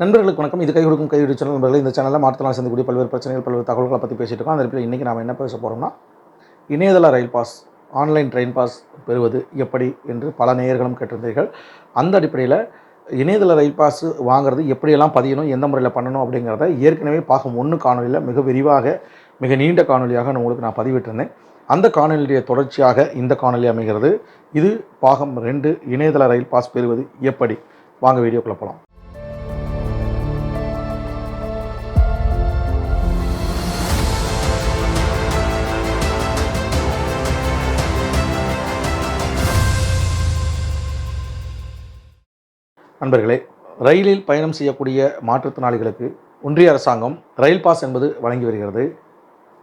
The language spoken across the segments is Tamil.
நண்பர்களுக்கு வணக்கம். இது கை கொடுக்கும் கைவிடு சேனல் நண்பர்கள் இந்த சேனலில் மாற்றலாம் சந்திக்கக்கூடிய பல்வேறு பிரச்சனைகள் பல்வேறு தகவல்களை பற்றி பேசிட்டு இருக்கோம். அந்த இடத்துல இன்றைக்கி நாம் என்ன பேச போகிறோம்னா இணையதள rail pass online train pass பெறுவது எப்படி என்று பல நேயர்களும் கேட்டிருந்தீர்கள். அந்த அடிப்படையில் இணையதள ரயில் பாஸ் வாங்குறது எப்படியெல்லாம் பதியணும் எந்த முறையில் பண்ணணும் அப்படிங்கிறத ஏற்கனவே பாகம் ஒன்று காணொலியில் மிக விரிவாக மிக நீண்ட காணொலியாக நான் உங்களுக்கு நான் பதிவிட்டிருந்தேன். அந்த காணொலியுடைய தொடர்ச்சியாக இந்த காணொலி அமைகிறது. இது பாகம் ரெண்டு இணையதள ரயில் பாஸ் பெறுவது எப்படி? வாங்க வீடியோக்குள்ளே போகலாம் நண்பர்களே ரயிலில் பயணம் செய்யக்கூடிய மாற்றுத்திறனாளிகளுக்கு ஒன்றிய அரசாங்கம் ரயில் பாஸ் என்பது வழங்கி வருகிறது.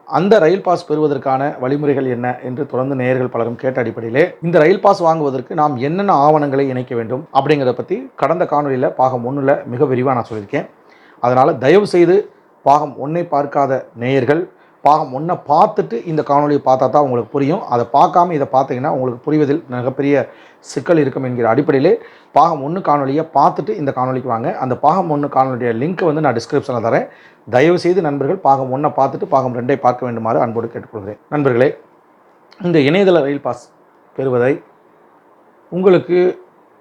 அந்த ரயில் பாஸ் பெறுவதற்கான வழிமுறைகள் என்ன என்று தொடர்ந்து நேயர்கள் பலரும் கேட்ட அடிப்படையிலே இந்த ரயில் பாஸ் வாங்குவதற்கு நாம் என்னென்ன ஆவணங்களை இணைக்க வேண்டும் அப்படிங்கிறத பற்றி கடந்த காணொலியில் பாகம் ஒன்றில் மிக விரிவாக நான் சொல்லியிருக்கேன். அதனால் தயவு செய்து பாகம் ஒன்றை பார்க்காத நேயர்கள் பாகம் ஒன்றை பார்த்துட்டு இந்த காணொலியை பார்த்தா தான் உங்களுக்கு புரியும். அதை பார்க்காம இதை பார்த்தீங்கன்னா உங்களுக்கு புரிவதில் மிகப்பெரிய சிக்கல் இருக்கும் என்கிற அடிப்படையிலே பாகம் ஒன்று காணொலியை பார்த்துட்டு இந்த காணொலிக்கு வாங்க. அந்த பாகம் ஒன்று காணொலியுடைய லிங்க்கை வந்து நான் டிஸ்கிரிப்ஷனில் தரேன். தயவுசெய்து நண்பர்கள் பாகம் ஒன்றை பார்த்துட்டு பாகம் ரெண்டை பார்க்க வேண்டுமாறு அன்போடு கேட்டுக்கொள்கிறேன். நண்பர்களே இந்த இணையதள ரயில் பாஸ் பெறுவதை உங்களுக்கு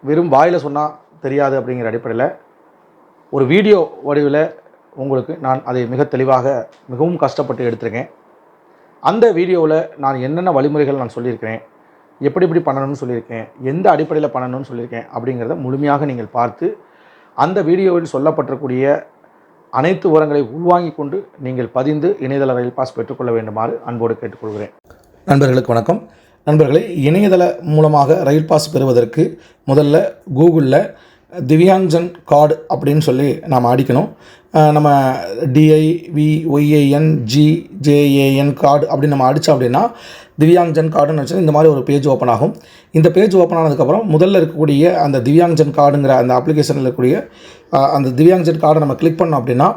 வெறும் வாயில் சொன்னால் தெரியாது அப்படிங்கிற அடிப்படையில் ஒரு வீடியோ வடிவில் உங்களுக்கு நான் அதை மிக தெளிவாக மிகவும் கஷ்டப்பட்டு எடுத்திருக்கேன். அந்த வீடியோவில் நான் என்னென்ன வழிமுறைகள் நான் சொல்லியிருக்கிறேன் எப்படி எப்படி பண்ணணும்னு சொல்லியிருக்கேன் எந்த அடிப்படையில் பண்ணணும்னு சொல்லியிருக்கேன் அப்படிங்கிறத முழுமையாக நீங்கள் பார்த்து அந்த வீடியோவில் சொல்லப்பட்டிருக்கூடிய அனைத்து உரங்களை உள்வாங்கி கொண்டு நீங்கள் பதிந்து இணையதள ரயில் பாஸ் பெற்றுக்கொள்ள வேண்டுமாறு அன்போடு கேட்டுக்கொள்கிறேன். நண்பர்களுக்கு வணக்கம். நண்பர்களே இணையதள மூலமாக ரயில் பாஸ் பெறுவதற்கு முதல்ல கூகுளில் திவ்யாஞ்சன் கார்டு அப்படின்னு சொல்லி நாம் அடிக்கணும். நம்ம நம்ம DIV YAN G JAN card அப்படின்னு நம்ம அடித்தோம் அப்படின்னா திவ்யாங்ஜன் கார்டுன்னு வச்சு இந்த மாதிரி ஒரு பேஜ் ஓப்பன் ஆகும். இந்த பேஜ் ஓப்பன் ஆனதுக்கப்புறம் முதல்ல இருக்கக்கூடிய அந்த திவ்யாங்ஜன் கார்டுங்கிற அந்த அப்ளிகேஷனில் இருக்கக்கூடிய அந்த திவ்யாங்ஜன் கார்டை நம்ம கிளிக் பண்ணோம் அப்படின்னா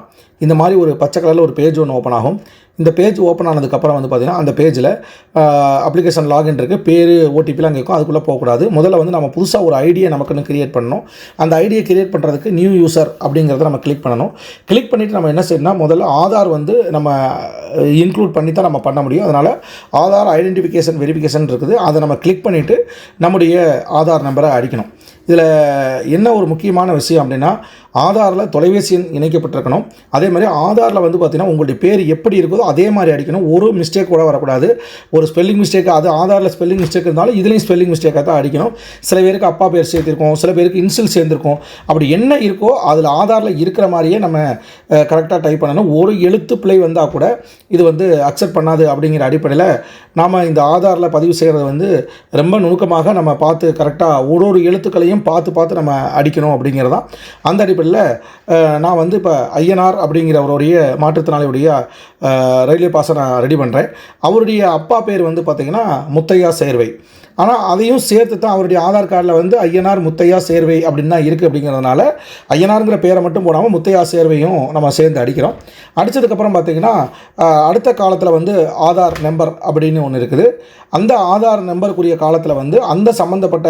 இந்த மாதிரி ஒரு பச்சை கலரில் ஒரு பேஜ் ஒன்று ஓப்பன் ஆகும். இந்த பேஜ் ஓப்பன் ஆனதுக்கப்புறம் வந்து பார்த்திங்கன்னா அந்த பேஜில் அப்ளிகேஷன் லாகின் இருக்குது பேர் ஓடிபிலாம் கேட்கும் அதுக்குள்ளே போகக்கூடாது. முதல்ல வந்து நம்ம புதுசாக ஒரு ஐடியை நமக்குன்னு கிரியேட் பண்ணணும். அந்த ஐடியை கிரியேட் பண்ணுறதுக்கு நியூ யூசர் அப்படிங்கிறத நம்ம கிளிக் பண்ணணும். கிளிக் பண்ணிவிட்டு நம்ம என்ன செய்யணும்னா முதல்ல ஆதார் வந்து நம்ம இன்க்ளூட் பண்ணி தான் நம்ம பண்ண முடியும். அதனால் ஆதார் ஐடென்டிஃபிகேஷன் வெரிஃபிகேஷன் இருக்குது. அதை நம்ம கிளிக் பண்ணிவிட்டு நம்முடைய ஆதார் நம்பரை அடிக்கணும். இதில் என்ன ஒரு முக்கியமான விஷயம் அப்படின்னா ஆதாரில் தொலைபேசி எண் இணைக்கப்பட்டிருக்கணும். அதே மாதிரி ஆதாரில் வந்து பார்த்திங்கன்னா உங்களுடைய பேர் எப்படி இருக்குதோ அதே மாதிரி அடிக்கணும். ஒரு மிஸ்டேக் கூட வரக்கூடாது. ஒரு ஸ்பெல்லிங் மிஸ்டேக் அது ஆதாரில் ஸ்பெல்லிங் மிஸ்டேக் இருந்தாலும் இதுலேயும் ஸ்பெல்லிங் மிஸ்டேக்காக தான் அடிக்கணும். சில பேருக்கு அப்பா பேர் சேர்த்திருக்கோம். சில பேருக்கு இன்சில் சேர்ந்துருக்கோம். அப்படி என்ன இருக்கோ அதில் ஆதாரில் இருக்கிற மாதிரியே நம்ம கரெக்டாக டைப் பண்ணணும். ஒரு எழுத்து பிழை வந்தால் கூட இது வந்து அக்செப்ட் பண்ணாது அப்படிங்கிற அடிப்படையில் நாம் இந்த ஆதாரில் பதிவு செய்கிறத வந்து ரொம்ப நுணுக்கமாக நம்ம பார்த்து கரெக்டாக ஒரு ஒரு எழுத்துக்களையும் பார்த்து பார்த்து நம்ம அடிக்கணும் அப்படிங்கிறது தான் அந்த அடிப்படையில் அஹ், நான் வந்து இப்போ ஐஎன்ஆர் அப்படிங்கிறவருடைய மாற்றுத்திறனாளியுடைய ரயில்வே பாஸை நான் ரெடி பண்ணுறேன் அவருடைய அப்பா பேர் வந்து பார்த்திங்கன்னா முத்தையா சேர்வை. ஆனால் அதையும் சேர்த்து தான் அவருடைய ஆதார் கார்டில் வந்து ஐயனார் முத்தையா சேர்வை அப்படின்னு தான் இருக்குது அப்படிங்கிறதுனால ஐயனாருங்கிற பேரை மட்டும் போடாமல் முத்தையா சேர்வையும் நம்ம சேர்ந்து அடிக்கிறோம். அடித்ததுக்கப்புறம் பார்த்திங்கன்னா அடுத்த காலத்தில் வந்து ஆதார் நம்பர் அப்படின்னு ஒன்று இருக்குது. அந்த ஆதார் நம்பருக்குரிய காலத்தில் வந்து அந்த சம்மந்தப்பட்ட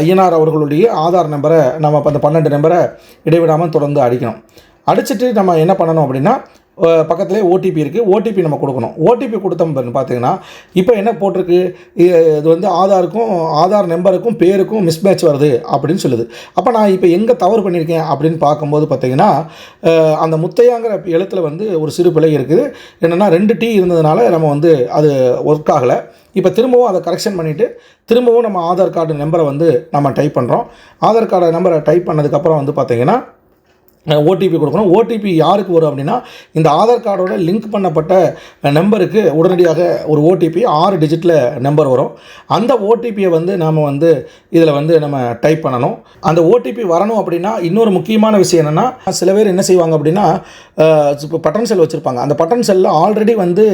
ஐயனார் அவர்களுடைய ஆதார் நம்பரை நம்ம அந்த பன்னெண்டு நம்பரை இடைவிடாமல் தொடர்ந்து அடிக்கணும். அடிச்சுட்டு நம்ம என்ன பண்ணணும் அப்படின்னா பக்கத்துலேயே ஓடிபி இருக்குது ஓடிபி நம்ம கொடுக்கணும். ஓடிபி கொடுத்தோம் பார்த்தீங்கன்னா இப்போ என்ன போட்டிருக்கு? இது வந்து ஆதாருக்கும் ஆதார் நம்பருக்கும் பேருக்கும் மிஸ்மேட்ச் வருது அப்படின்னு சொல்லுது. அப்போ நான் இப்போ எங்கே தவறு பண்ணியிருக்கேன் அப்படின்னு பார்க்கும்போது பார்த்தீங்கன்னா அந்த முத்தையாங்கிற எழுத்தில் வந்து ஒரு சிறு பிழை இருக்குது. என்னென்னா ரெண்டு டீ இருந்ததுனால நம்ம வந்து அது ஒர்க் ஆகலை. இப்போ திரும்பவும் அதை கரெக்ஷன் பண்ணிவிட்டு திரும்பவும் நம்ம ஆதார் கார்டு நம்பரை வந்து நம்ம டைப் பண்ணுறோம் ஆதார் கார்டு நம்பரை டைப் பண்ணதுக்கப்புறம் வந்து பார்த்திங்கன்னா ஓடிபி கொடுக்கணும். ஓடிபி யாருக்கு வரும் அப்படின்னா இந்த ஆதார் கார்டோட லிங்க் பண்ணப்பட்ட நம்பருக்கு உடனடியாக ஒரு ஓடிபி ஆறு டிஜிட்டில் நம்பர் வரும். அந்த ஓடிபியை வந்து நாம் வந்து இதில் வந்து நம்ம டைப் பண்ணணும். அந்த ஓடிபி வரணும் அப்படின்னா இன்னொரு முக்கியமான விஷயம் என்னென்னா சில பேர் என்ன செய்வாங்க அப்படின்னா இப்போ பட்டன் செல் வச்சுருப்பாங்க. அந்த பட்டன் செல்லில் ஆல்ரெடி வந்து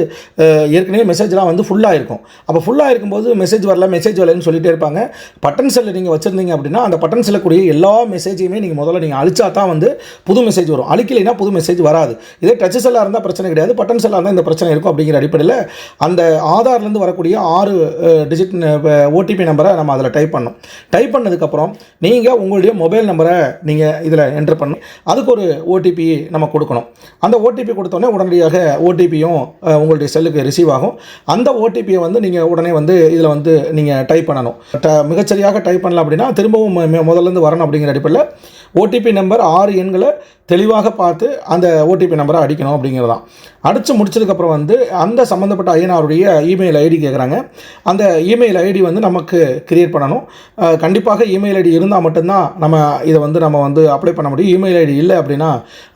ஏற்கனவே மெசேஜ்லாம் வந்து ஃபுல்லாக இருக்கும் அப்போ ஃபுல்லாக இருக்கும்போது மெசேஜ் வரல மெசேஜ் வரலன்னு சொல்லிட்டே இருப்பாங்க. பட்டன் செல்லில் நீங்கள் வச்சுருந்தீங்க அப்படின்னா அந்த பட்டன் செல்லக்கூடிய எல்லா மெசேஜையுமே நீங்கள் முதல்ல நீங்கள் அழிச்சா தான் வந்து புது மெசேஜ் வரும். அழிக்கலைன்னா புது மெசேஜ் வராது. இதே டச் செல்லாக இருந்தால் பிரச்சனை கிடையாது. பட்டன் செல்லாக இருந்தால் இந்த பிரச்சனை இருக்கும் அப்படிங்கிற அடிப்படையில் அந்த ஆதார்லேருந்து வரக்கூடிய ஆறு டிஜிட் ஓடிபி நம்பரை நம்ம அதில் டைப் பண்ணணும். டைப் பண்ணதுக்கப்புறம் நீங்கள் உங்களுடைய மொபைல் நம்பரை நீங்கள் இதில் என்ட்ரு பண்ணணும். அதுக்கு ஒரு ஓடிபி நம்ம கொடுக்கணும். அந்த ஓடிபி கொடுத்தோன்னே உடனடியாக ஓடிபியும் உங்களுடைய செல்லுக்கு ரிசீவ் ஆகும். அந்த ஓடிபியை வந்து நீங்கள் உடனே வந்து இதில் வந்து நீங்கள் டைப் பண்ணணும். ட மிகச்சரியாக டைப் பண்ணல அப்படின்னா திரும்பவும் முதல்லேருந்து வரணும் அப்படிங்கிற அடிப்படையில் ஓடிபி நம்பர் ஆறு எண்களை தெளிவாக பார்த்து அந்த ஓடிபி நம்பரை அடிக்கணும் அப்படிங்கிறது தான் அடித்து முடிச்சதுக்கப்புறம் வந்து அந்த சம்மந்தப்பட்ட ஐயனாருடைய இமெயில் ஐடி கேட்குறாங்க அந்த இமெயில் ஐடி வந்து நமக்கு கிரியேட் பண்ணணும். கண்டிப்பாக இமெயில் ஐடி இருந்தால் மட்டும்தான் நம்ம இதை வந்து நம்ம வந்து அப்ளை பண்ண முடியும். இமெயில் ஐடி இல்லை அப்படின்னா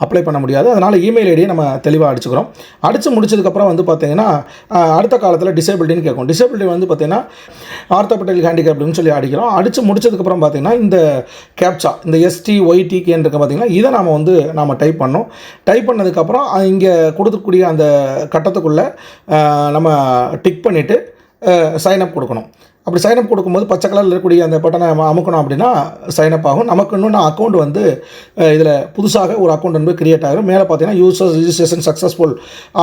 அப்ளை பண்ண முடியாது. அதனால் இமெயில் ஐடியை நம்ம தெளிவாக அடிச்சுக்கிறோம். அடித்து முடிச்சதுக்கப்புறம் வந்து பார்த்தீங்கன்னா அடுத்த காலத்தில் டிசேபிலிட்டின்னு கேட்கும். டிசேபிலிட்டி வந்து பார்த்தீங்கன்னா ஆர்த்தோபெட்டிக் ஹேண்டிகேப் அப்படின்னு சொல்லி அடிக்கிறோம். அடித்து முடிச்சதுக்கப்புறம் பார்த்தீங்கன்னா இந்த கேப்சா இந்த எஸ்டி ஒய்டிகேன்னு இருக்க பார்த்தீங்கன்னா இதை நாம் வந்து நாம் டைப் பண்ணோம். டைப் பண்ணதுக்கப்புறம் இங்கே கொடுக்கக்கூடிய அந்த கட்டத்துக்குள்ளே நம்ம டிக் பண்ணிவிட்டு சைனப் கொடுக்கணும். அப்படி சைனப் கொடுக்கும்போது பச்சை கலரில் இருக்கக்கூடிய அந்த பட்டனை நம்ம அமுக்கணும் அப்படின்னா சைனப் ஆகும். நமக்கு இன்னொன்று அக்கௌண்ட் வந்து இதில் புதுசாக ஒரு அக்கௌண்ட் வந்து கிரியேட் ஆகும் மேலே பார்த்தீங்கன்னா யூசர் ரிஜிஸ்ட்ரேஷன் சக்ஸஸ்ஃபுல்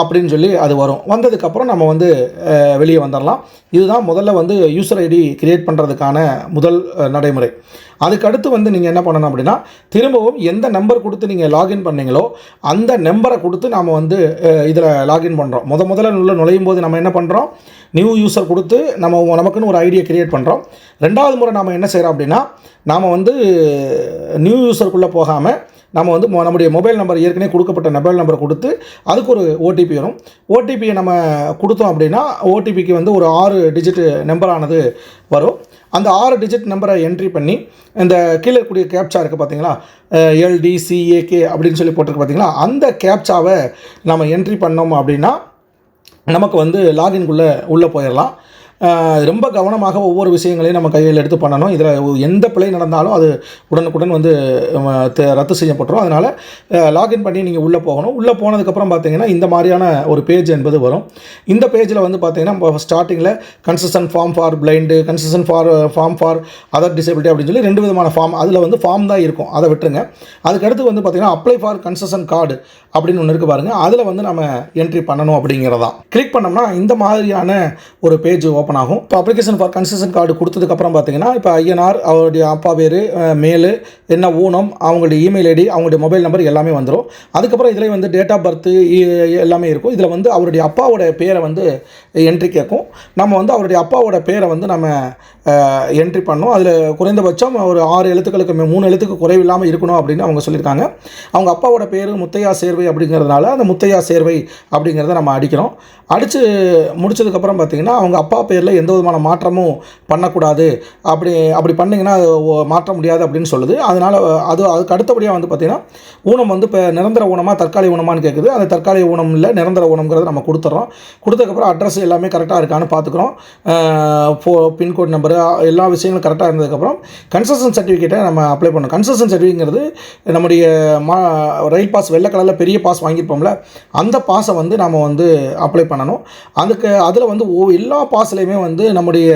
அப்படின்னு சொல்லி அது வரும். வந்ததுக்கப்புறம் நம்ம வந்து வெளியே வந்துடலாம் இதுதான் முதல்ல வந்து யூசர் ஐடி கிரியேட் பண்ணுறதுக்கான முதல் நடைமுறை. அதுக்கடுத்து வந்து நீங்கள் என்ன பண்ணணும் அப்படின்னா திரும்பவும் எந்த நம்பர் கொடுத்து நீங்கள் லாகின் பண்ணீங்களோ அந்த நம்பரை கொடுத்து நாம் வந்து இதில் லாகின் பண்ணுறோம் முத முதல்ல உள்ள நுழையும் போது நம்ம என்ன பண்ணுறோம் நியூ யூஸர் கொடுத்து நம்ம நமக்குன்னு ஒரு ஐடியை கிரியேட் பண்ணுறோம் ரெண்டாவது முறை நாம் என்ன செய்கிறோம் அப்படின்னா நாம் வந்து நியூ யூஸருக்குள்ளே போகாமல் நம்ம வந்து மொ- நம்முடைய மொபைல் நம்பர் ஏற்கனவே கொடுக்கப்பட்ட மொபைல் நம்பர் கொடுத்து அதுக்கு ஒரு ஓடிபி வரும். ஓடிபியை நம்ம கொடுத்தோம் அப்படின்னா ஓடிபிக்கு வந்து ஒரு ஆறு டிஜிட்டு நம்பரானது வரும். அந்த ஆறு டிஜிட் நம்பரை என்ட்ரி பண்ணி இந்த கீழே இருக்கக்கூடிய கேப்சா இருக்குது பார்த்தீங்களா எல்டிசிஏகே அப்படின்னு சொல்லி போட்டிருக்கு பார்த்தீங்களா அந்த கேப்சாவை நம்ம என்ட்ரி பண்ணோம் அப்படின்னா நமக்கு வந்து லாகின்குள்ளே உள்ளே போயிடலாம். ரொம்ப கவனமாக ஒவ்வொரு விஷயங்களையும் நம்ம கையில் எடுத்து பண்ணணும். இதில் எந்த பிழை நடந்தாலும் அது உடனுக்குடன் வந்து ரத்து செய்யப்பட்டுரும். அதனால் லாகின் பண்ணி நீங்கள் உள்ளே போகணும். உள்ளே போனதுக்கப்புறம் பார்த்தீங்கன்னா இந்த மாதிரியான ஒரு பேஜ் என்பது வரும். இந்த பேஜில் வந்து பார்த்தீங்கன்னா ஸ்டார்டிங்கில் concession form for blind concession for form for other disability அப்படின்னு சொல்லி ரெண்டு விதமான ஃபார்ம் அதில் வந்து ஃபார்ம் தான் இருக்கும். அதை விட்டுருங்க. அதுக்கடுத்து வந்து பார்த்தீங்கன்னா அப்ளை ஃபார் கன்செஷன் கார்டு அப்படின்னு ஒன்று இருக்குது பாருங்கள் அதில் வந்து நம்ம என்ட்ரி பண்ணணும் அப்படிங்கிறதான். கிளிக் பண்ணோம்னா இந்த மாதிரியான ஒரு பேஜ் ஓப்பன் ஆகும். இப்போ அப்ளிகேஷன் ஃபார் கன்செஷன் கார்டு கொடுத்ததுக்கப்புறம் பார்த்தீங்கன்னா இப்போ ஐஎன்ஆர் அவருடைய அப்பா பேர் மேலு என்ன ஊனம் அவங்களுடைய இமெயில் ஐடி அவங்களுடைய மொபைல் நம்பர் எல்லாமே வந்துடும் அதுக்கப்புறம் இதில் வந்து டேட் ஆஃப் பர்த்து எல்லாமே இருக்கும். இதில் வந்து அவருடைய அப்பாவோட பேரை வந்து என்ட்ரி கேட்கும். நம்ம வந்து அவருடைய அப்பாவோட பேரை வந்து நம்ம என்ட்ரி பண்ணோம். அதில் குறைந்தபட்சம் ஒரு ஆறு எழுத்துக்களுக்கு மே- மூணு எழுத்துக்கு குறைவில்லாமல் இருக்கணும் அப்படின்னு அவங்க சொல்லியிருக்காங்க. அவங்க அப்பாவோட பேர் முத்தையா சேர்வை அப்படிங்கிறதுனால அந்த முத்தையா சேர்வை அப்படிங்கிறத நம்ம அடிக்கிறோம். அடித்து முடிச்சதுக்கப்புறம் பார்த்தீங்கன்னா அவங்க அப்பா பேரில் எந்த விதமான மாற்றமும் பண்ணக்கூடாது. அப்படி அப்படி பண்ணிங்கன்னா அது மாற்ற முடியாது அப்படின்னு சொல்லுது. அதனால் அது அதுக்கு அடுத்தபடியாக வந்து பார்த்திங்கன்னா ஊனம் வந்து இப்போ நிரந்தர ஊனமாக தற்காலிக ஊனமானு கேட்குது அந்த தற்காலிக ஊனம் இல்லை நிரந்தர ஊனம்ங்கிறத நம்ம கொடுத்துட்றோம் கொடுத்ததுக்கப்புறம் அட்ரஸ் எல்லாமே கரெக்டாக இருக்கான்னு பார்த்துக்குறோம் ஃபோ பின்கோட் நம்பர் எல்லா விஷயங்களும் கரெக்டாக இருந்ததுக்கப்புறம் கன்செஷன் சர்டிஃபிகேட்டை நம்ம அப்ளை பண்ணணும் கன்செஷன் சர்டிஃபிகேங்கிறது நம்முடைய மா ரயில் பாஸ் வெள்ளை கலரில் பெரிய பாஸ் வாங்கியிருப்போம்ல அந்த பாஸை வந்து நாம் வந்து அப்ளை பண்ணணும். அதுக்கு அதில் வந்து ஓ எல்லா பாஸ்லேயுமே வந்து நம்முடைய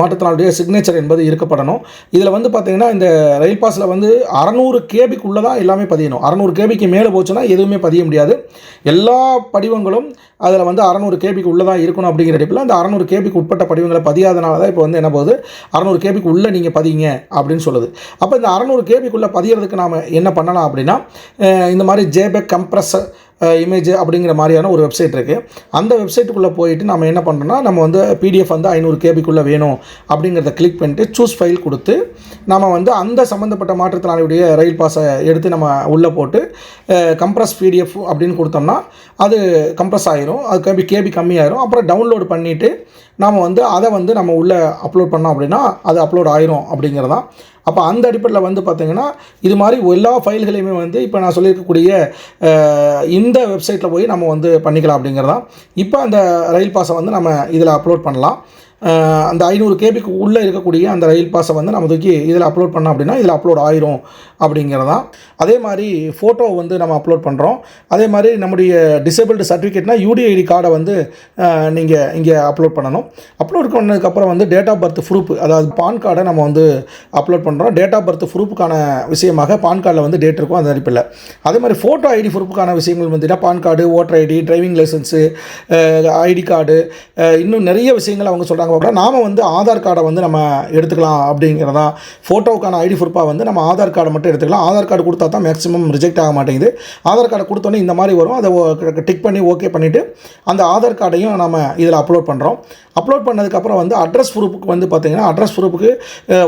மாற்றுத்திறனாளுடைய சிக்னேச்சர் என்பது இருக்கப்படணும். இதில் வந்து பார்த்திங்கன்னா இந்த ரயில் பாஸில் வந்து அறநூறு கேபிக்குள்ளே தான் எல்லாமே பதியணும். அறநூறு கேபிக்கு மேலே போச்சுன்னா எதுவுமே பதிய முடியாது. எல்லா படிவங்களும் அதில் வந்து அறநூறு கேபிக்கு உள்ளே தான் இருக்கணும் அப்படிங்கிற அடிப்பில் அந்த அறநூறு கேபிக்கு உட்பட்ட படிவங்களை பதியாதனால தான் இப்போ வந்து என்ன போகுது? அறநூறு கேபிக்கு உள்ளே நீங்கள் பதிங்க அப்படின்னு சொல்லுது. அப்போ இந்த அறநூறு கேபிக்குள்ளே பதியறதுக்கு நாம் என்ன பண்ணலாம் அப்படின்னா இந்த மாதிரி ஜேபெக் கம்ப்ரஸ் இமேஜ் அப்படிங்கிற மாதிரியான ஒரு வெப்சைட் இருக்குது அந்த வெப்சைட்டுக்குள்ளே போயிட்டு நம்ம என்ன பண்ணுறோன்னா நம்ம வந்து பிடிஎஃப் வந்து ஐநூறு கேபிக்குள்ளே வேணும் அப்படிங்கிறத கிளிக் பண்ணிட்டு சூஸ் ஃபைல் கொடுத்து நம்ம வந்து அந்த சம்மந்தப்பட்ட மாற்றுத்திறனாளியுடைய ரயில் பாஸை எடுத்து நம்ம உள்ளே போட்டு கம்ப்ரஸ் பிடிஎஃப் அப்படின்னு கொடுத்தோம்னா அது கம்ப்ரஸ் ஆகிரும் அது கேபி கேபி கம்மியாயிரும். அப்புறம் டவுன்லோட் பண்ணிவிட்டு நாம் வந்து அதை வந்து நம்ம உள்ளே அப்லோட் பண்ணோம் அப்படின்னா அது அப்லோட் ஆயிரும் அப்படிங்கிறதான் அப்போ அந்த அடிப்படையில் வந்து பார்த்திங்கன்னா இது மாதிரி எல்லா ஃபைல்களையுமே வந்து இப்போ நான் சொல்லியிருக்கக்கூடிய இந்த வெப்சைட்டில் போய் நம்ம வந்து பண்ணிக்கலாம் அப்படிங்கிறதான் இப்போ அந்த ரயில் பாஸை வந்து நம்ம இதில் அப்லோட் பண்ணலாம். அந்த ஐநூறு கேபிக்கு உள்ளே இருக்கக்கூடிய அந்த ரயில் பாஸை வந்து நம்ம தூக்கி இதில் அப்லோட் பண்ணோம் அப்படின்னா இதில் அப்லோட் ஆயிரும் அப்படிங்கிறதான். அதே மாதிரி ஃபோட்டோ வந்து நம்ம அப்லோட் பண்ணுறோம் அதே மாதிரி நம்முடைய டிசேபிள்டு சர்டிஃபிகேட்னா யூடிஐடி கார்டை வந்து நீங்கள் இங்கே அப்லோட் பண்ணணும். அப்லோட் பண்ணதுக்கப்புறம் வந்து டேட் ஆஃப் பர்த் ப்ரூஃப் அதாவது பான் கார்டை நம்ம வந்து அப்லோட் பண்ணுறோம் டேட் ஆஃப் பர்த் ப்ரூஃபுக்கான விஷயமாக பான் கார்டில் வந்து டேட் இருக்கும் அந்த அடிப்பில் அதே மாதிரி ஃபோட்டோ ஐடி ப்ரூஃபுக்கான விஷயங்கள் வந்துட்டால் PAN card voter ID driving license ID card இன்னும் நிறைய விஷயங்கள் அவங்க சொல்கிறாங்க அப்படின்னா நாம் வந்து ஆதார் கார்டை வந்து நம்ம எடுத்துக்கலாம் அப்படிங்கிறதா. ஃபோட்டோவுக்கான ஐடி ப்ரூஃபாக வந்து நம்ம ஆதார் கார்டை மட்டும் எடுத்துக்கலாம். ஆதார் கார்டு கொடுத்தா தான் மேக்ஸிமம் ரிஜெக்ட் ஆக மாட்டேங்குது. ஆதார் கார்டை கொடுத்தோன்னே இந்த மாதிரி வரும். அதை டிக் பண்ணி ஓகே பண்ணிவிட்டு அந்த ஆதார் கார்டையும் நம்ம இதில் அப்லோட் பண்ணுறோம் அப்லோட் பண்ணதுக்கப்புறம் வந்து அட்ரஸ் ப்ரூஃபுக்கு வந்து பார்த்தீங்கன்னா address ப்ரூஃபுக்கு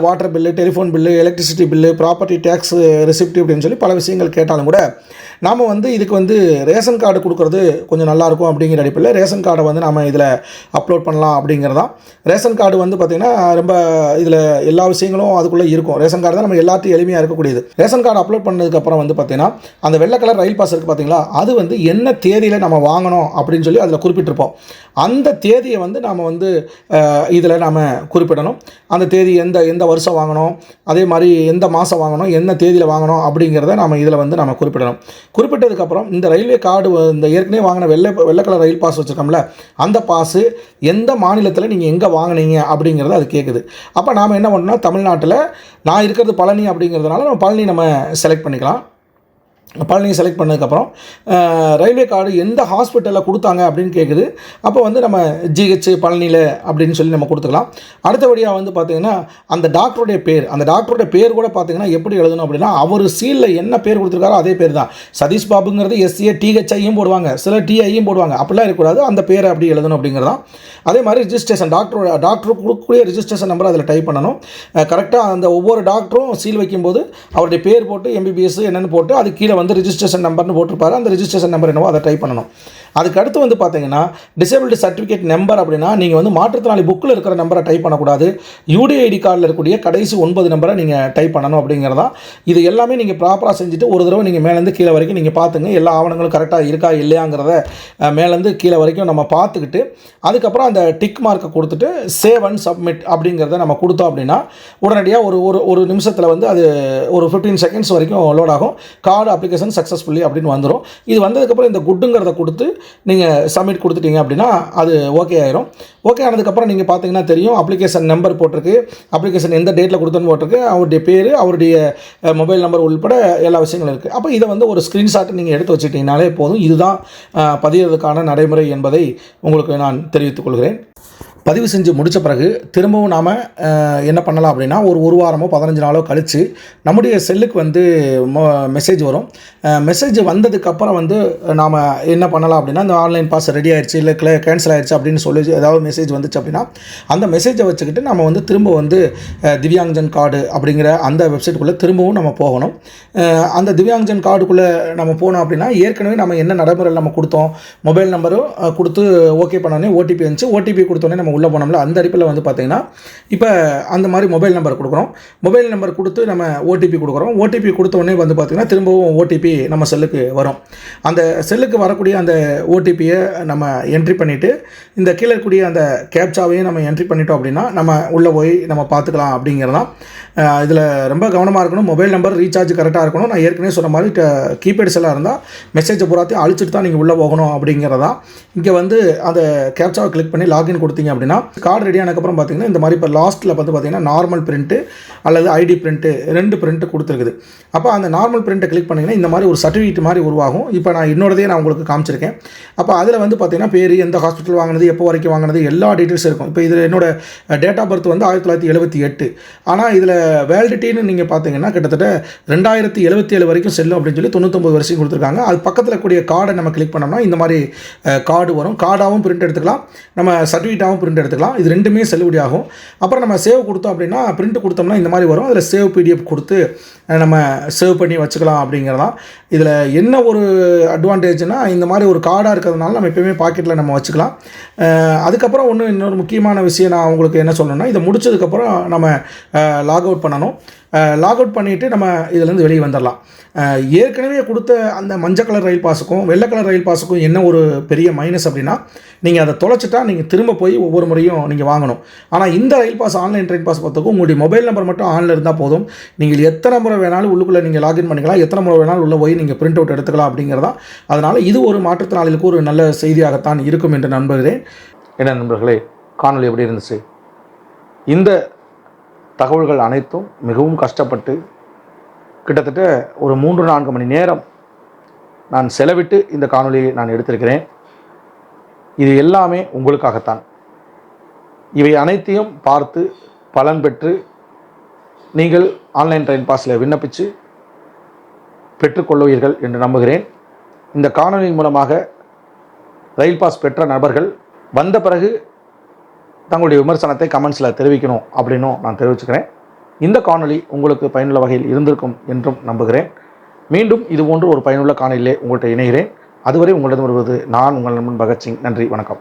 water bill telephone bill electricity bill property tax receipt அப்படின்னு சொல்லி பல விஷயங்கள் கேட்டாலும் கூட நாம் வந்து இதுக்கு வந்து ரேஷன் கார்டு கொடுக்குறது கொஞ்சம் நல்லாயிருக்கும் அப்படிங்கிற அடிப்படையில் ரேஷன் கார்டை வந்து நம்ம இதில் அப்லோட் பண்ணலாம் அப்படிங்கிறதான் ரேஷன் கார்டு வந்து பார்த்திங்கன்னா ரொம்ப இதில் எல்லா விஷயங்களும் அதுக்குள்ளே இருக்கும். ரேஷன் கார்டு தான் நம்ம எல்லாத்தையும் எளிமையாக இருக்கக்கூடியது. ரேஷன் கார்டு அப்லோட் பண்ணதுக்கப்புறம் வந்து பார்த்திங்கன்னா அந்த வெள்ளை கலர் ரயில் பாஸ் இருக்குது பார்த்திங்களா அது வந்து என்ன தேதியில் நம்ம வாங்கணும் அப்படின்னு சொல்லி அதில் குறிப்பிட்டிருப்போம். அந்த தேதியை வந்து நாம் வந்து இதில் நாம் குறிப்பிடணும். அந்த தேதி எந்த எந்த வருஷம் வாங்கணும்? அதே மாதிரி எந்த மாதம் வாங்கணும்? என்ன தேதியில் வாங்கணும்? அப்படிங்கிறத நம்ம இதில் வந்து நம்ம குறிப்பிடணும். குறிப்பிட்டதுக்கப்புறம் இந்த ரயில்வே கார்டு இந்த ஏற்கனவே வாங்கின வெள்ளை வெள்ளை கலர் ரயில் பாஸ் வச்சுருக்கோம்ல அந்த பாஸு எந்த மாநிலத்தில் நீங்கள் எங்கே வாங்கினீங்க அப்படிங்கிறத அது கேட்குது அப்போ நாம் என்ன பண்ணோம்னா தமிழ்நாட்டில் நான் இருக்கிறது பழனி அப்படிங்கிறதுனால நம்ம பழனி நம்ம செலக்ட் பண்ணிக்கலாம். பழனியை செலக்ட் பண்ணதுக்கப்புறம் ரயில்வே கார்டு எந்த ஹாஸ்பிட்டலில் கொடுத்தாங்க அப்படின்னு கேட்குது அப்போ வந்து நம்ம ஜிஹெச் பழனியில் அப்படின்னு சொல்லி நம்ம கொடுத்துக்கலாம். அடுத்தபடியாக வந்து பார்த்திங்கன்னா அந்த டாக்டருடைய பேர் அந்த டாக்டருடைய பேர் கூட பார்த்திங்கன்னா எப்படி எழுதணும் அப்படின்னா அவர் சீலில் என்ன பேர் கொடுத்துருக்காரோ அதே பேர் தான். சதீஷ் பாபுங்கிறது எஸ்ஏ டிஹெச்ஐயும் போடுவாங்க. சில டிஐயும் போடுவாங்க. அப்படிலாம் இருக்கக்கூடாது. அந்த பேரை அப்படி எழுதணும் அப்படிங்கிறதான் அதே மாதிரி ரிஜிஸ்ட்ரேஷன் டாக்டர் டாக்டர் கொடுக்கக்கூடிய ரிஜிஸ்ட்ரேஷன் நம்பர் அதில் டைப் பண்ணணும். கரெக்டாக அந்த ஒவ்வொரு டாக்டரும் சீல் வைக்கும்போது அவருடைய பேர் போட்டு எம்பிபிஎஸ் என்னென்னு போட்டு அது கீழே வந்து ரிஜிஸ்ட்ரேஷன் நம்பர்னு போட்டிருப்பாரு. அந்த ரிஜிஸ்ட்ரேஷன் நம்பர் என்னவோ அதை டைப் பண்ணணும். அதுக்கு அடுத்து வந்து பார்த்தீங்கன்னா டிசேபிலிட்டி சர்டிஃபிகேட் நம்பர் அப்படின்னா நீங்கள் வந்து மாற்றுத்திறனாளி புக்கில் இருக்கிற நம்பரை டைப் பண்ணக்கூடாது. யூடிஐடி கார்டில் இருக்கக்கூடிய கடைசி ஒன்பது நம்பரை நீங்கள் டைப் பண்ணணும் அப்படிங்கிறதா. இது எல்லாமே நீங்கள் ப்ராப்பராக செஞ்சுட்டு ஒரு தடவை நீங்கள் மேலேருந்து கீழே வரைக்கும் நீங்கள் பார்த்துங்க. எல்லா ஆவணங்களும் கரெக்டாக இருக்கா இல்லையாங்கிறத மேலேருந்து கீழே வரைக்கும் நம்ம பார்த்துக்கிட்டு அதுக்கப்புறம் அந்த டிக் மார்க்கை கொடுத்துட்டு சேவ் அண்ட் சப்மிட் அப்படிங்கிறத நம்ம கொடுத்தோம் அப்படின்னா உடனடியாக ஒரு ஒரு ஒரு நிமிஷத்தில் வந்து அது ஒரு ஃபிஃப்டீன் செகண்ட்ஸ் வரைக்கும் லோட் ஆகும். கார்டு அப்ளிகேஷன் சக்ஸஸ்ஃபுல்லி அப்படின்னு வந்துடும் இது வந்ததுக்கப்புறம் இந்த குட்டுங்கிறத கொடுத்து நீங்கள் சப்மிட் கொடுத்துட்டீங்க அப்படின்னா அது ஓகே ஆயிரும். ஓகே ஆனதுக்கப்புறம் நீங்கள் பார்த்தீங்கன்னா தெரியும் அப்ளிகேஷன் நம்பர் போட்டிருக்கு. அப்ளிகேஷன் எந்த டேட்டில் கொடுத்தோன்னு போட்டிருக்கு. அவருடைய பேர் அவருடைய மொபைல் நம்பர் உள்பட எல்லா விஷயங்களும் இருக்குது அப்போ இதை வந்து ஒரு ஸ்க்ரீன்ஷாட் நீங்கள் எடுத்து வச்சுக்கிட்டீங்கனாலே போதும். இதுதான் அஹ், நடைமுறை என்பதை உங்களுக்கு நான் தெரிவித்துக் கொள்கிறேன். பதிவு செஞ்சு முடித்த பிறகு திரும்பவும் நாம் என்ன பண்ணலாம் அப்படின்னா ஒரு ஒரு வாரமோ பதினஞ்சு நாளோ கழித்து நம்முடைய செல்லுக்கு வந்து மெசேஜ் வரும். மெசேஜ் வந்ததுக்கப்புறம் வந்து நாம் என்ன பண்ணலாம் அப்படின்னா இந்த ஆன்லைன் பாஸ் ரெடி ஆயிடுச்சு இல்லை கிளே கேன்சல் ஆயிடுச்சு அப்படின்னு சொல்லி ஏதாவது மெசேஜ் வந்துச்சு அப்படின்னா அந்த மெசேஜை வச்சுக்கிட்டு நம்ம வந்து திரும்ப வந்து திவ்யாங்கஜன் கார்டு அப்படிங்கிற அந்த வெப்சைட்டுக்குள்ளே திரும்பவும் நம்ம போகணும். அந்த திவ்யாங்கஜன் கார்டுக்குள்ளே நம்ம போனோம் அப்படின்னா ஏற்கனவே நம்ம என்ன நடைமுறையில் நம்ம கொடுத்தோம் மொபைல் நம்பரும் கொடுத்து ஓகே பண்ணோடனே ஓடிபி வந்துச்சு. ஓடிபி கொடுத்தோன்னே நம்ம உள்ளே போனோம்ல அந்த அடிப்பில் வந்து பார்த்தீங்கன்னா இப்போ அந்த மாதிரி மொபைல் நம்பர் கொடுக்குறோம். மொபைல் நம்பர் கொடுத்து நம்ம ஓடிபி கொடுக்குறோம். ஓடிபி கொடுத்த உடனே வந்து பார்த்திங்கன்னா திரும்பவும் ஓடிபி நம்ம செல்லுக்கு வரும். அந்த செல்லுக்கு வரக்கூடிய அந்த ஓடிபியை நம்ம என்ட்ரி பண்ணிவிட்டு இந்த கீழே இருக்கக்கூடிய அந்த கேப்சாவையும் நம்ம என்ட்ரி பண்ணிட்டோம் அப்படின்னா நம்ம உள்ளே போய் நம்ம பார்த்துக்கலாம் அப்படிங்கிறதான் இதில் ரொம்ப கவனமாக இருக்கணும். மொபைல் நம்பர் ரீசார்ஜ் கரெக்டாக இருக்கணும். நான் ஏற்கனவே சொன்ன மாதிரி கீபேட் செல்லாக இருந்தால் மெசேஜை பூராத்தையும் அழிச்சிட்டு தான் நீங்கள் உள்ளே போகணும் அப்படிங்கிறதா. இங்கே வந்து அந்த கேப்சாவை கிளிக் பண்ணி லாகின் கொடுத்தீங்க அப்படின்னா கார்டு ரெடி ஆனதுக்கப்புறம் பார்த்தீங்கன்னா இந்த மாதிரி இப்போ லாஸ்ட்டில் வந்து பார்த்தீங்கன்னா நார்மல் பிரிண்ட்டு அல்லது ஐடி பிரிண்ட்டு ரெண்டு பிரிண்ட்டு கொடுத்துருக்குது. அப்போ அந்த நார்மல் பிரிண்ட்டை கிளிக் பண்ணிங்கன்னா இந்த மாதிரி ஒரு சர்டிஃபிகேட் மாதிரி உருவாகும். இப்போ நான் என்னோடதே நான் உங்களுக்கு காமிச்சிருக்கேன். அப்போ அதில் வந்து பார்த்தீங்கன்னா பேர் எந்த ஹாஸ்பிட்டல் வாங்கினது எப்போ வரைக்கும் வாங்கினது எல்லா டீட்டெயில்ஸும் இருக்கும். இப்போ இதில் என்னோட டேட் ஆஃப் பர்த் வந்து ஆயிரத்தி தொள்ளாயிரத்தி எழுபத்தி எட்டு. ஆனால் இதில் வேலிடிட்டின்னு நீங்கள் பார்த்தீங்கன்னா கிட்டத்தட்ட ரெண்டாயிரத்தி எழுபத்தி ஏழு வரைக்கும் செல்லும் அப்படின்னு சொல்லி தொண்ணூத்தொம்பது வருஷம் கொடுத்துருக்காங்க. அது பக்கத்தில் கூடிய கார்டை நம்ம கிளிக் பண்ணோம்னா இந்த மாதிரி கார்டு வரும். கார்டாகவும் பிரிண்ட் எடுத்துக்கலாம். நம்ம சர்டிஃபிகேட்டாகவும் பிரிண்ட் எடுத்துக்கலாம். இது ரெண்டுமே செல்லுபடி ஆகும் அப்புறம் நம்ம சேவ் கொடுத்தோம் அப்படின்னா பிரிண்ட் கொடுத்தோம்னா இந்த மாதிரி வரும். அதில் சேவ் பிடிஎஃப் கொடுத்து நம்ம சேவ் பண்ணி வச்சுக்கலாம் அப்படிங்கிறதான். இதில் என்ன ஒரு அட்வான்டேஜ்னா இந்த மாதிரி ஒரு கார்டாக இருக்கிறதுனால நம்ம எப்பயுமே பாக்கெட்டில் நம்ம வச்சுக்கலாம். அதுக்கப்புறம் ஒன்று இன்னொரு முக்கியமான விஷயம் நான் உங்களுக்கு என்ன சொல்லணும்னா இதை முடிச்சதுக்கப்புறம் நம்ம லாக் அவுட் அவுட் பண்ணணும். லாக் அவுட் பண்ணிவிட்டு நம்ம இதுலேருந்து வெளியே வந்துடலாம் ஏற்கனவே கொடுத்த அந்த மஞ்சள் கலர் ரயில் பாஸுக்கும் வெள்ளை கலர் ரயில் பாஸுக்கும் என்ன ஒரு பெரிய மைனஸ் அப்படின்னா நீங்கள் அதை தொலைச்சிட்டா நீங்கள் திரும்ப போய் ஒவ்வொரு முறையும் நீங்கள் வாங்கணும். ஆனால் இந்த ரயில் பாஸ் ஆன்லைன் ட்ரெயின் பாஸ் பார்த்துக்கும் உங்களுடைய மொபைல் நம்பர் மட்டும் ஆனில் இருந்தால் போதும். நீங்கள் எத்தனை முறை வேணாலும் உள்ளுக்குள்ளே நீங்கள் லாகின் பண்ணிக்கலாம். எத்தனை முறை வேணாலும் உள்ளே போய் நீங்கள் பிரிண்ட் அவுட் எடுத்துக்கலாம் அப்படிங்கிறதா. அதனால் இது ஒரு மாற்றுத்திறனாளிகளுக்கு ஒரு நல்ல செய்தியாகத்தான் இருக்கும் என்று நம்புகிறேன். என்ன நண்பர்களே காணொலி எப்படி இருந்துச்சு? இந்த தகவல்கள் அனைத்தும் மிகவும் கஷ்டப்பட்டு கிட்டத்தட்ட ஒரு மூன்று நான்கு மணி நேரம் நான் செலவிட்டு இந்த காணொலியை நான் எடுத்திருக்கிறேன். இது எல்லாமே உங்களுக்காகத்தான். இவை அனைத்தையும் பார்த்து பலன் பெற்று நீங்கள் ஆன்லைன் ட்ரெயின் பாஸில் விண்ணப்பித்து பெற்றுக்கொள்வீர்கள் என்று நம்புகிறேன். இந்த காணொலியின் மூலமாக ரயில் பாஸ் பெற்ற நபர்கள் வந்த பிறகு தங்களுடைய விமர்சனத்தை கமெண்ட்ஸில் தெரிவிக்கணும் அப்படின்னும் நான் தெரிவிச்சுக்கிறேன். இந்த காணொளி உங்களுக்கு பயனுள்ள வகையில் இருந்திருக்கும் என்றும் நம்புகிறேன். மீண்டும் இது போன்று ஒரு பயனுள்ள காணொலியிலே உங்கள்கிட்ட இணைகிறேன். அதுவரை உங்களிடம் வருவது நான் உங்கள் நண்பன் பகத்சிங். நன்றி வணக்கம்.